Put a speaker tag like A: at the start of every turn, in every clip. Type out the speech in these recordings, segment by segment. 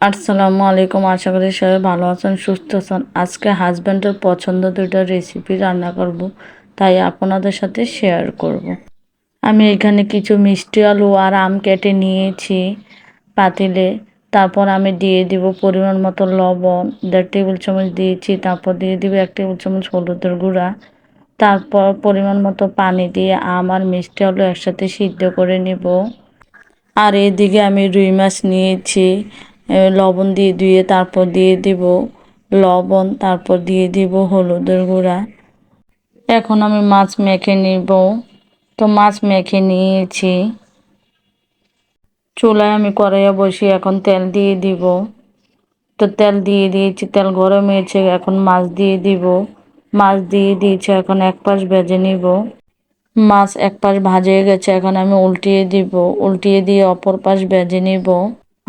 A: আসসালামু আলাইকুম, আশা করি সবাই ভালো আছেন, সুস্থ আছেন। আজকে হাজব্যান্ডের পছন্দ দুটো রেসিপি রান্না করব, তাই আপনাদের সাথে শেয়ার করব। আমি এখানে কিছু মিষ্টি আলু আর আম কেটে নিয়েছি পাতিলে। তারপর আমি দিয়ে দিব পরিমাণ মতো লবণ, দেড় টেবিল চামচ দিয়েছি, তারপর দিয়ে দিব এক টেবিল চামচ হলুদের গুঁড়া। তারপর পরিমাণ মতো পানি দিয়ে আম আর মিষ্টি আলু একসাথে সিদ্ধ করে নিব। আর এদিকে আমি রুই মাছ নিয়েছি লবণ দিয়ে ধুয়ে তারপর দিয়ে দিব লবণ, তারপর দিয়ে দিব হলুদের গুঁড়া। এখন আমি মাছ মেখে নিব। তো মাছ মেখে নিয়েছি। চুলায় আমি কড়াইয়া বসি এখন তেল দিয়ে দিব। তো তেল দিয়ে দিয়েছি, তেল গরম হয়েছে, এখন মাছ দিয়ে দিব। মাছ দিয়ে দিয়েছি, এখন এক পাশ ভেজে নিব। মাছ এক পাশ ভাজে গেছে, এখন আমি উল্টিয়ে দিব। উল্টিয়ে দিয়ে অপর পাশ ভেজে নিব।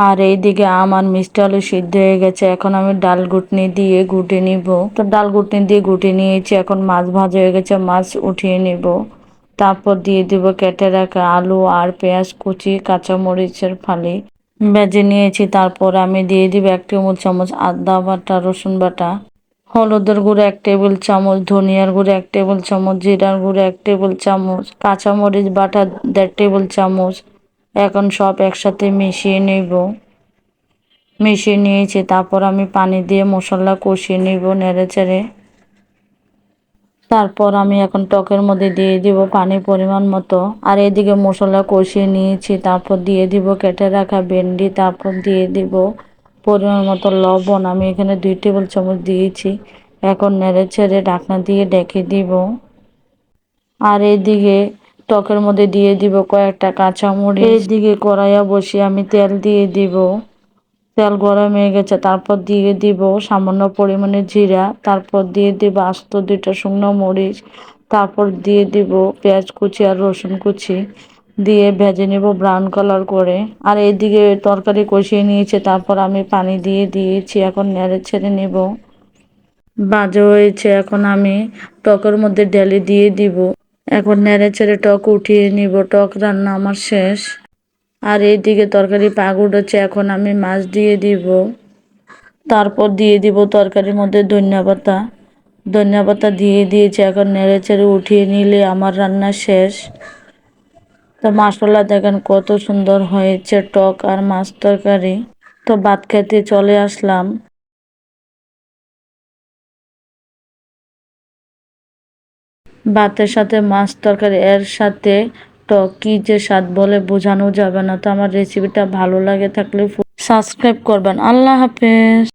A: আর এইদিকে আমার মিষ্টি আলু সিদ্ধ হয়ে গেছে। এখন আমি ডাল ঘুটনি দিয়ে ঘুটে নিব। তো ডাল ঘুটনি দিয়ে ঘুটে নিয়েছি। এখন মাছ ভাজা হয়ে গেছে, মাছ উঠিয়ে নিব। তারপর দিয়ে দিব কেটে রাখা আলু আর পেঁয়াজ কুচি, কাঁচামরিচের ফালি। ভেজে নিয়েছি। তারপর আমি দিয়ে দিব এক টেবিল চামচ আদা বাটা, রসুন বাটা, হলুদের গুঁড়ো এক টেবিল চামচ, ধনিয়ার গুঁড়ো এক টেবিল চামচ, জিরার গুঁড়ো এক টেবিল চামচ, কাঁচামরিচ বাটা দেড় টেবিল চামচ এখন সব একসাথে মিশিয়ে নেব। মিশিয়ে নিয়েছি, তারপর আমি পানি দিয়ে মশলা কষিয়ে নেব নেড়ে চেড়ে। তারপর আমি এখন টকের মধ্যে দিয়ে দিব পানি পরিমাণ মতো। আর এদিকে মশলা কষিয়ে নিয়েছি, তারপর দিয়ে দিব কেটে রাখা ভেন্ডি, তারপর দিয়ে দিব পরিমাণ মতো লবণ। আমি এখানে দুই টেবিল চামচ দিয়েছি, এখন নেড়ে ছেড়ে ঢাকনা দিয়ে ডেকে দিব। আর এইদিকে টকের মধ্যে দিয়ে দিব কয়েকটা কাঁচামরিচ। এইদিকে কড়াইয়া বসিয়ে আমি তেল দিয়ে দিব। তেল গরম হয়ে গেছে, তারপর দিয়ে দিব সামান্য পরিমাণে জিরা, তারপর দিয়ে দিব আস্ত দুইটা শুকনো মরিচ, তারপর দিয়ে দিব পেঁয়াজ কুচি আর রসুন কুচি। দিয়ে ভেজে নেব ব্রাউন কালার করে। আর এইদিকে তরকারি কষিয়ে নিয়েছে, তারপর আমি পানি দিয়ে দিয়েছি, এখন নেড়ে ছেড়ে নেব। বাজে হয়েছে, এখন আমি টকের মধ্যে ডেলে দিয়ে দিব। এখন নেড়ে ছেড়ে টক উঠিয়ে নিব। টক রান্না আমার শেষ। আর এইদিকে তরকারি পাক উঠেছে, এখন আমি মাছ দিয়ে দিব। তারপর দিয়ে দিব তরকারির মধ্যে ধনিয়া পাতা। ধনিয়া পাতা দিয়ে দিয়েছি, এখন নেড়ে চেড়ে উঠিয়ে নিলে আমার রান্না শেষ। তো মশলা দেখেন কত সুন্দর হয়েছে টক আর মাছ তরকারি। তো ভাত খেতে চলে আসলাম। ভাতের সাথে মাছ তরকারি, এর সাথে টকি যে স্বাদ বলে বোঝানো যাবে না। তো আমার রেসিপিটা ভালো লাগে থাকলে সাবস্ক্রাইব করবেন। আল্লাহ হাফেজ।